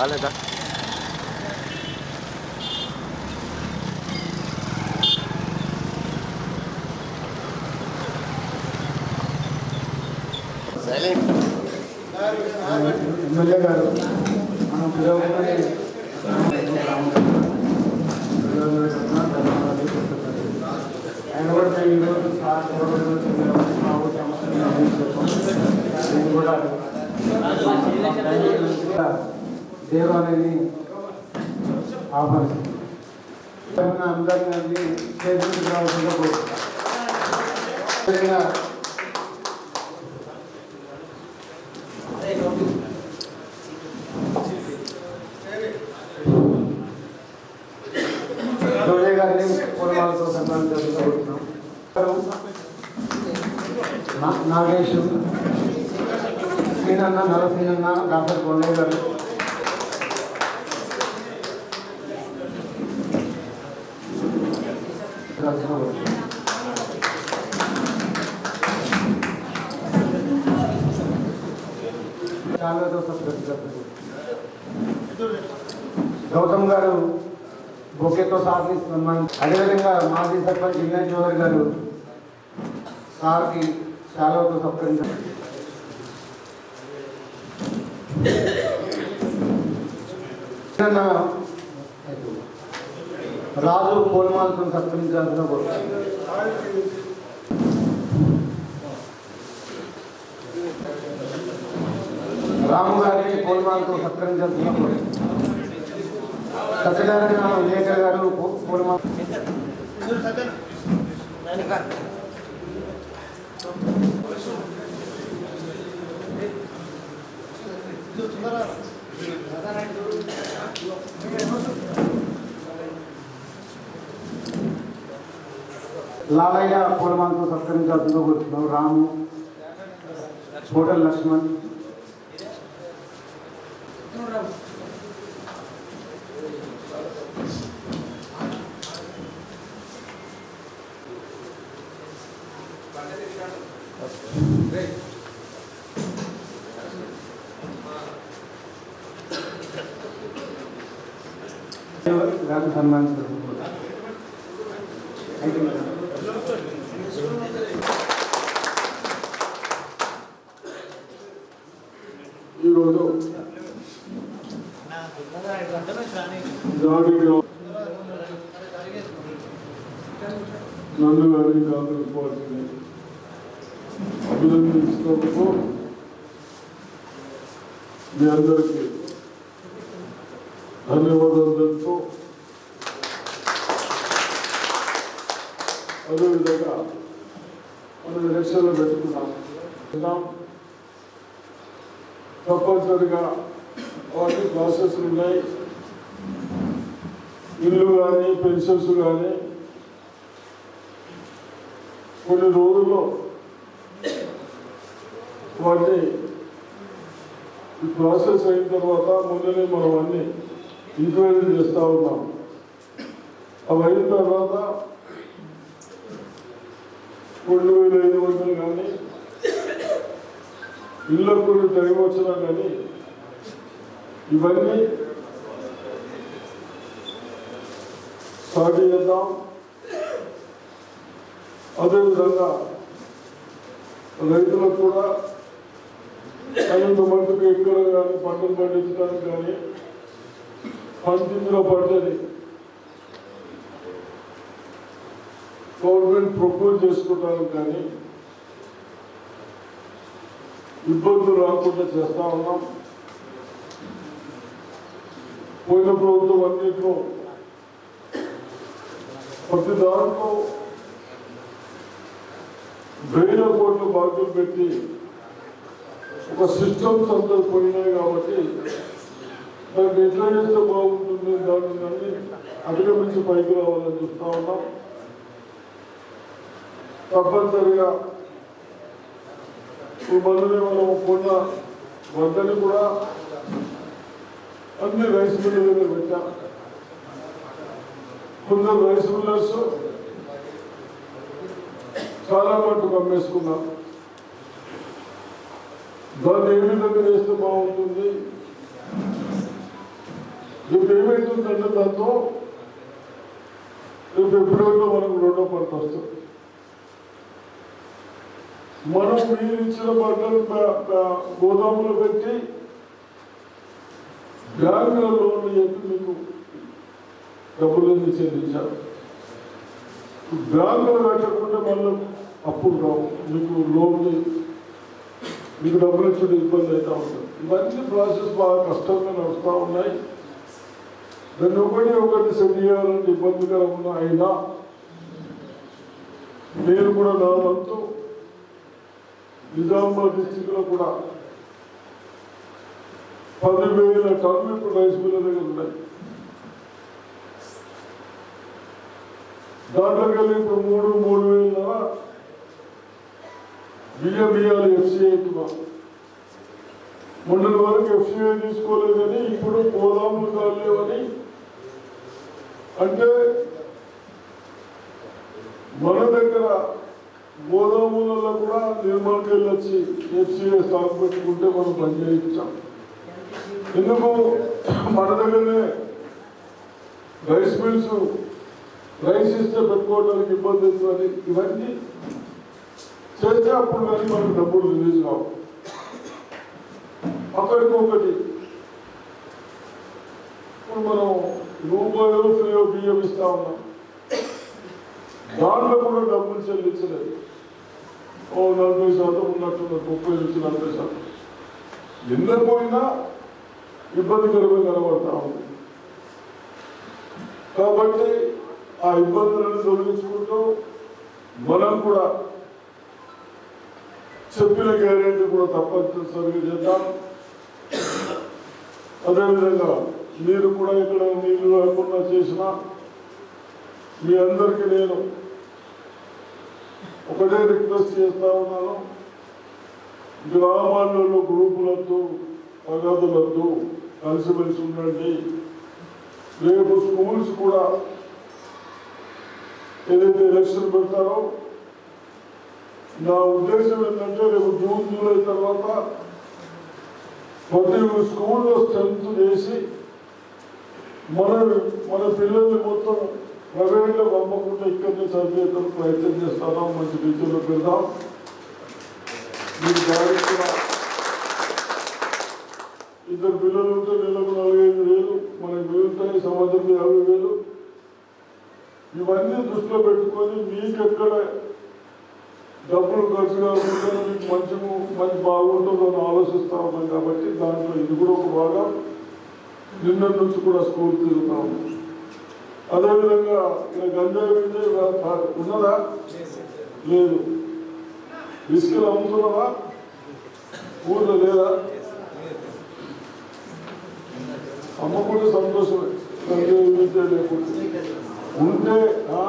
రాలేదా ఎమ్మెల్యే గారు మనం పిలవగానే ఆయన కూడా ఈరోజు సార్ కూడా సేవ అనేది ఆహ్వానిస్తుంది అందరినీ చేసుకుంటూ రావాల్సిందిగా కోరుతున్నాను రోజే గారిని పూర్వాలతో నా- సీనన్న నరసీనన్న డాక్టర్ కొండయ్య గారు చాలా సత్కరిస్తారు గౌతమ్ గారు బొకేతో సార్ని సన్మానం. అదేవిధంగా మాజీ సర్పంచ్ వినయ్ చౌదరి గారు సార్కి శాలవతో సత్కరించారు. రాజు పోలమాలతో సత్కరించాల్సిన కోరుతున్నాను రాము గారిని పోలమాలతో సత్కరించాల్సిన కోరుతున్నాను సత్యనారాయణ విలేకర్ గారు పో- లాలయ్య పూలమాలతో సత్కరించాల్సిందో కూర్చున్నాం రాము హోటల్ లక్ష్మణ్ గారిని సన్మానించారు జాడీలో నన్ను గారిని కాంగ్రెస్ పార్టీని అభినందించినందుకు మీ అందరికీ ధన్యవాదాలు తెలుపుతూ అదేవిధంగా మనం ఎలక్షన్లు పెట్టుకున్నాం ఉన్నాం. తప్పనిసరిగా వాటి ప్రాసెస్ ఉన్నాయి ఇల్లు కానీ పెన్షన్స్ కానీ కొన్ని రోజుల్లో వాటి ఈ ప్రాసెస్ అయిన తర్వాత ముందునే మనం అన్ని ఎంక్వైరీ చేస్తూ ఉన్నాం. అవి అయిన తర్వాత రెండు వేల ఐదు వందలు కానీ ఇళ్ళకు కొన్ని టైం వచ్చినా కానీ ఇవన్నీ స్టార్ట్ చేద్దాం అదేవిధంగా రైతులకు కూడా ఐదు మందికి ఎక్కడ కానీ పంటలు పండించడానికి కానీ పండించిన పంటని గవర్నమెంట్ ప్రపోజ్ చేసుకోవడానికి కానీ ఇబ్బందులు రాకుండా చేస్తా ఉన్నాం పోయిన ప్రభుత్వం అన్నింటిలో ప్రతి దాంట్లో వేల కోట్లు బాధ్యతలు పెట్టి ఒక సిస్టమ్స్ అందరూ పోయినాయి కాబట్టి దాన్ని ఎట్లా చేస్తే బాగుంటుంది దాన్ని అన్ని అధిగమించి పైకి రావాలని చూస్తా ఉన్నాం. తప్పనిసరిగా ఈ మందుని మనం కొన్న వద్దని కూడా అన్ని రైస్ మిల్లు దగ్గర పెట్టాం. కొందరు రైస్ మిల్లర్స్ చాలా మట్టుకు అమ్మేసుకున్నాం. దాన్ని ఏ విధంగా చేస్తే బాగుంటుంది? రేపు ఏమైతుందంటే దాంతో రేపు ఎప్పుడైనా మనకు రెండో పంట వస్తుంది. మనం మీరు ఇచ్చిన పంటలు గోదాములు పెట్టి బ్యాంకుల లోన్లు చెప్పి మీకు. డబ్బులు చెల్లించారు బ్యాంకులు పెట్టకుండా మళ్ళీ అప్పులు రావు. మీకు లోన్లు మీకు డబ్బులు ఇచ్చిన ఇబ్బంది అయితే ఉంటుంది. ఇవన్నీ ప్రాసెస్ బాగా కష్టంగా నడుస్తూ ఉన్నాయి. దాన్ని ఒకటి ఒకటి సెట్ చేయాలంటే ఇబ్బందికరంగా అయినా నేను కూడా నా వంతు నిజామాబాద్ డిస్టిక్లో కూడా పదివేల టన్నులు ఇప్పుడు రైస్ మిల్ల దగ్గర ఉన్నాయి. దాంట్లో కలిగి ఇప్పుడు మూడు మూడు వేల బియ్యం బియ్యాలు ఎఫ్సిఐకి మొన్నటి వరకు ఎఫ్సిఐ తీసుకోలేదని ఇప్పుడు గోదాములు కాలేవని. అంటే మన దగ్గర గోదాములలో కూడా నిర్మాణకి వెళ్ళొచ్చి ఎఫ్సిఐ స్టాక్ పెట్టుకుంటే మనం పనిచేయించాం ఎందుకు? మన దగ్గరనే రైస్ మిల్స్ రైస్ ఇస్తే పెట్టుకోవడానికి ఇబ్బంది అవుతుంది ఇవన్నీ చేస్తే అప్పుడు కానీ మనకు డబ్బులు రిలీజ్ కావు. అక్కడికి ఒకటి ఇప్పుడు మనం రూపాయలు ఫ్రీయో బియ్యం ఇస్తా ఉన్నాం. దాంట్లో కూడా డబ్బులు చెల్లించలేదు. ఓ నలభై శాతం ఉన్నట్టున్నారు ముప్పై నుంచి నలభై శాతం. ఎందుకు పోయినా ఇబ్బందికరమే కనబడతా ఉంది. కాబట్టి ఆ ఇబ్బందులను తొలగించుకుంటూ మనం కూడా చెప్పిన గ్యారెంటీ కూడా తప్పనిసరిగా చేద్దాం. అదేవిధంగా మీరు కూడా ఇక్కడ నీళ్ళు లేకుండా చేసిన మీ అందరికీ నేను ఒకటే రిక్వెస్ట్ చేస్తా ఉన్నాను. గ్రామాలలో గ్రూపులతో పగదులతో కలిసిమెలిసి ఉండండి. రేపు స్కూల్స్ కూడా ఏదైతే ఎలక్షన్ పెడతారో? నా ఉద్దేశం ఏంటంటే రేపు జూన్ జూలై తర్వాత ప్రతి స్కూల్లో స్ట్రెంత్ చేసి మన మన పిల్లల్ని మొత్తం ప్రైవేట్లో పంపకుండా ఇక్కడనే చదివేందుకు ప్రయత్నం చేస్తాను. మంచి టీచర్లు పెడదాం. మీరు జాగ్రత్తగా ఇద్దరు పిల్లలు ఉంటే నెలకు నలభై ఐదు వేలు మనకి మిగులుతాయి సమాజంలో యాభై వేలు. ఇవన్నీ దృష్టిలో పెట్టుకొని మీకు ఎక్కడ డబ్బులు ఖర్చు కాకుండా మీకు మంచి మంచి బాగుంటుందో అని ఆలోచిస్తా ఉన్నాం కాబట్టి దాంట్లో ఇది కూడా ఒక భాగం. నిన్న నుంచి కూడా స్కూల్ తిరుగుతాము. అదేవిధంగా ఇలా గంజాయి వింజాయి ఉన్నదా? లేదు. ఇసుకలు అమ్ముతున్నావా? ఊర్లో లేదా? అమ్మకుండా సంతోషమే. గంజాయి లేకుండా ఉంటే ఆ?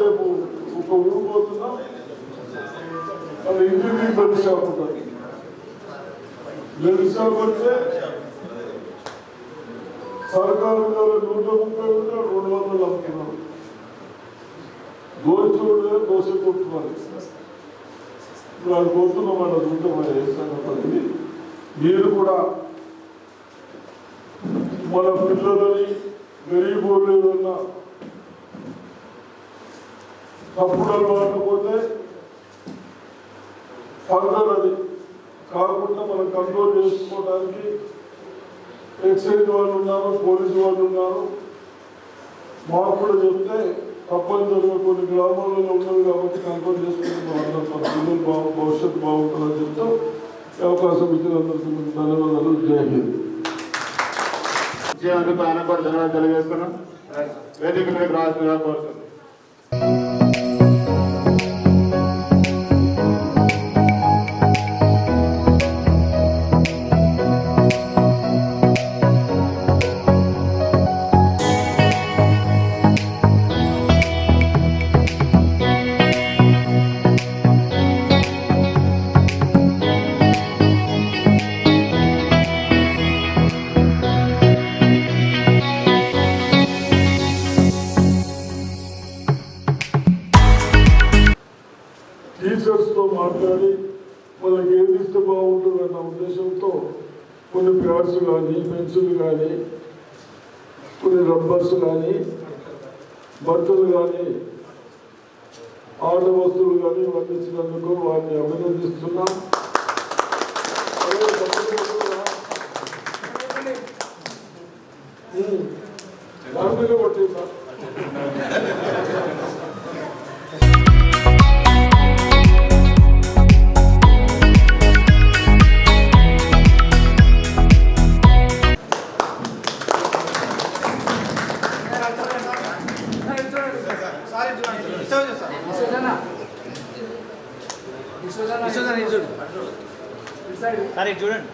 రేపు ఒక ఊరు పోతున్నాం. అది ఇంటికి బెల్ షాప్ ఉంటుంది బెల్ షాప్ అంటే సర్కారు ద్వారా నూట ముప్పై ఉంటే రెండు వందలు అమ్ముతున్నారు దోశ దోశ కొట్టుకోవాలి. ఇప్పుడు అది పోతున్నాం అన్న చూడటం మరి ఏ సంగతి మీరు కూడా మన పిల్లలని గరీబులు ఏదన్నా తప్పుడు అలవాటు పోతే ఫర్దర్ అది కాకుండా మనం కంట్రోల్ చేసుకోవడానికి ఎక్సైజ్ వాళ్ళు ఉన్నారు పోలీసు వాళ్ళు ఉన్నారు. మాకు కూడా చెప్తే తప్పనిసరిగా కొన్ని గ్రామాలలో ఉన్నది కాబట్టి కంట్రోల్ చేసుకుంటే బాగుంటాం భవిష్యత్తు బాగుంటుందని చెప్తాం. అవకాశం ఇచ్చినందుకు మీకు ధన్యవాదాలు. జై హింద్. ఆయన కూడా ధన్యవాదాలు తెలియజేస్తున్నాం వేదిక మీద రావాల్సిందిగా కోరుతున్నాం టీచర్స్తో మాట్లాడి వాళ్ళకి ఏది ఇస్తే బాగుంటుందన్న ఉద్దేశంతో కొన్ని ప్యాడ్స్ కానీ పెన్సిల్ కానీ కొన్ని రబ్బర్స్ కానీ బట్టలు కానీ ఆట వస్తువులు కానీ ఇవన్నీ ఇచ్చినందుకు వారిని అభినందిస్తున్నాం. చూడండి.